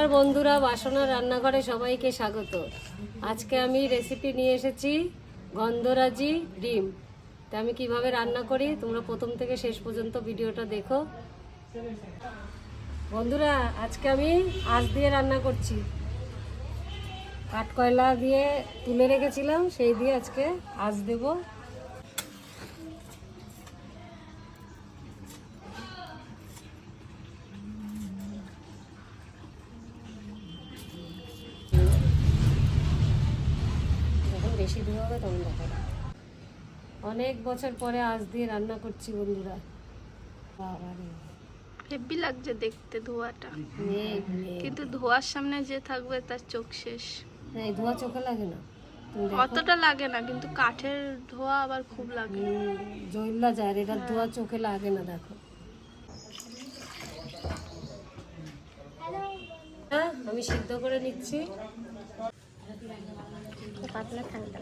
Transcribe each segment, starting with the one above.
নমস্কার বন্ধুরা, বাসনা রান্নাঘরে সবাইকে স্বাগত। আজকে আমি রেসিপি নিয়ে এসেছি গন্ধরাজি ডিম। তা আমি কীভাবে রান্না করি, তোমরা প্রথম থেকে শেষ পর্যন্ত ভিডিওটা দেখো। বন্ধুরা, আজকে আমি আঁচ দিয়ে রান্না করছি। কাঠকয়লা দিয়ে তুলে রেখেছিলাম, সেই দিয়ে আজকে আঁচ দেবো। ধোয়া হবে তখন দেখাবো অনেক বছর পরে আজ দিয়ে রান্না করছি বন্ধুরা। হেভি লাগছে দেখতে ধোয়াটা। কিন্তু ধোয়ার সামনে যে থাকবে তার চোখ শেষ। এই ধোয়া চোখে লাগে না। অতটা লাগে না কিন্তু কাঠের ধোয়া আবার খুব লাগে। জৈল্লা যায় এটার ধোয়া চোখে লাগে না দেখো। হ্যাঁ, আমি সিদ্ধ করে নিচ্ছি। পাতলা ঠান্ডা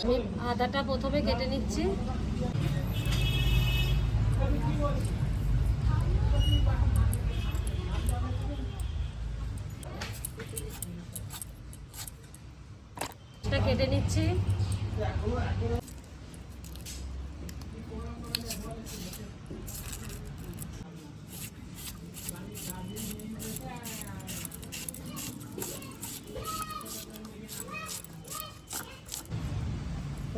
আমি আদাটা প্রথমে কেটে নিচ্ছি। কেটে নিচ্ছি।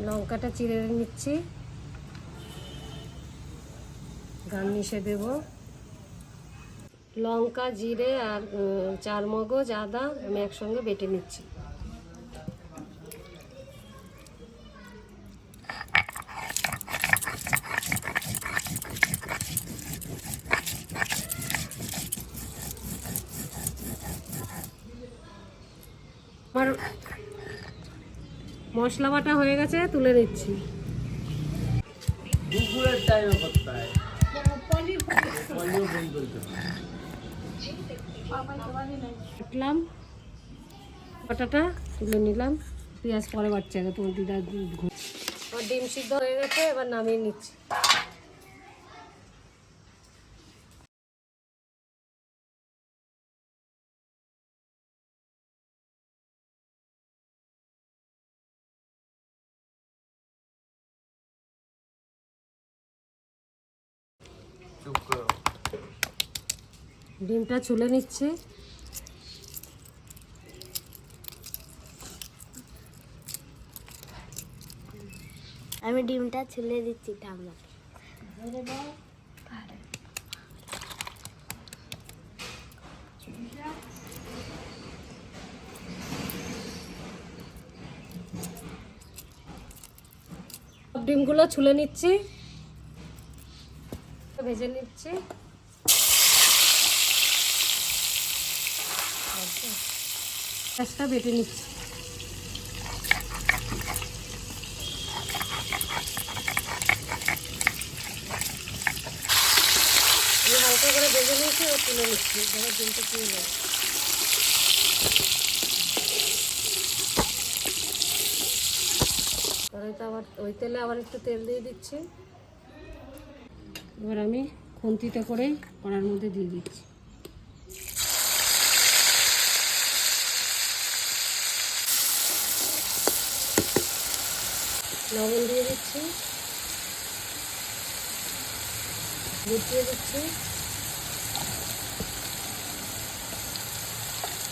লঙ্কাটা চিড়ে নিচ্ছি। গার্নিশে দেব। লঙ্কা, জিরে আর চারমগজ চার মগজ আদা আমি একসঙ্গে বেটে নিচ্ছি আমার মশলা বাটা হয়ে গেছে তুলে নিচ্ছি। কাটলাম বাটাটা তুলে নিলাম। পেঁয়াজ পরে বাচ্চা তোমার দিদা আমার ডিম সিদ্ধ হয়ে গেছে এবার নামিয়ে নিচ্ছি। চুপ করো। ডিমটা ছুলে নিচ্ছি। আমি ডিমটা ছুলে দিচ্ছি ঠাম্মাকে ডিমগুলো ছুলে নিচ্ছি। ভেজে নিচ্ছি। পেঁয়াজটা বেটে নিচ্ছি। হালকা করে ভেজে নিয়েছি ও তুলে নিচ্ছি এবার ডিমটা তুলে নেব কড়াইতে আবার ওই তেলে আবার একটু তেল দিয়ে দিচ্ছি। এবার আমি খুন্তিতে করে কড়ার মধ্যে দিয়ে দিচ্ছি। লবণ দিয়ে দিচ্ছি। দুধ দিয়ে দিচ্ছি।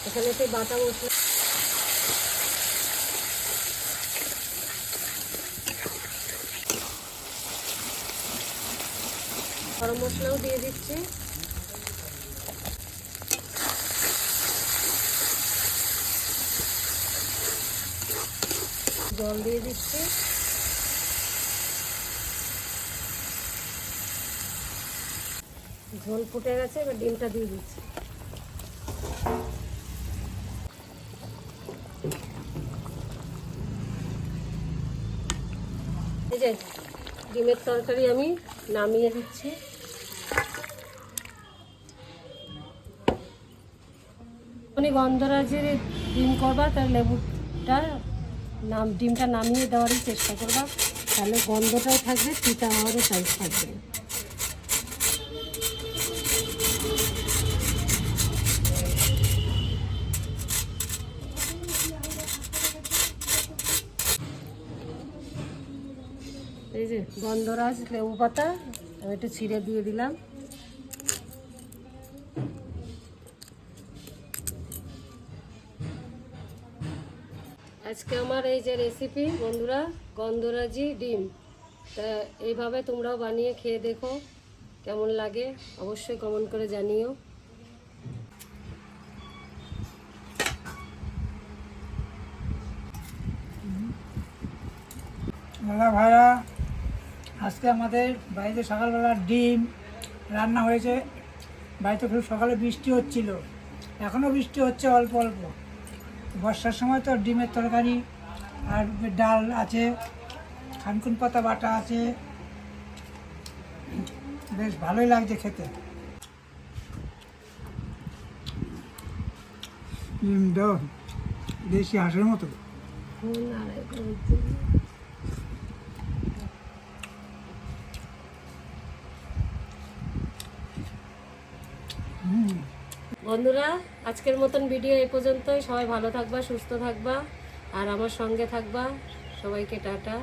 এখানে সেই বাটা মশলা গরম মশলাও দিয়ে দিচ্ছি। জল দিয়ে দিচ্ছি। ঝোল ফুটে গেছে, এবার ডিমটা দিয়ে দিচ্ছি। ডিমের তরকারি আমি নামিয়ে দিচ্ছি। যখনই গন্ধরাজের ডিম করবা, তার লেবুটা নাম ডিমটা নামিয়ে দেওয়ারই চেষ্টা করবা তাহলে গন্ধটাও থাকবে, তিতা হওয়ারও চান্স থাকবে। এই যে গন্ধরাজ লেবু পাতা আমি একটু ছিঁড়ে দিয়ে দিলাম আজকে আমার এই যে রেসিপি বন্ধুরা, গন্ধরাজি ডিম। তা এইভাবে তোমরাও বানিয়ে খেয়ে দেখো, কেমন লাগে অবশ্যই কমেন্ট করে জানিও। দাদা ভাইরা, আজকে আমাদের বাড়িতে সকালবেলা ডিম রান্না হয়েছে। বাড়িতে খুব সকালে বৃষ্টি হচ্ছিল। এখনও বৃষ্টি হচ্ছে অল্প অল্প। বর্ষার সময় তো ডিমের তরকারি আর ডাল আছে, খানকুন পাতা বাটা আছে। বেশ ভালোই লাগছে খেতে। দেশি হাঁসের মতো। বন্ধুরা, আজকের মতন ভিডিও এ পর্যন্তই। সবাই ভালো থাকবা, সুস্থ থাকবা, আর আমার সঙ্গে থাকবা। সবাইকে টাটা।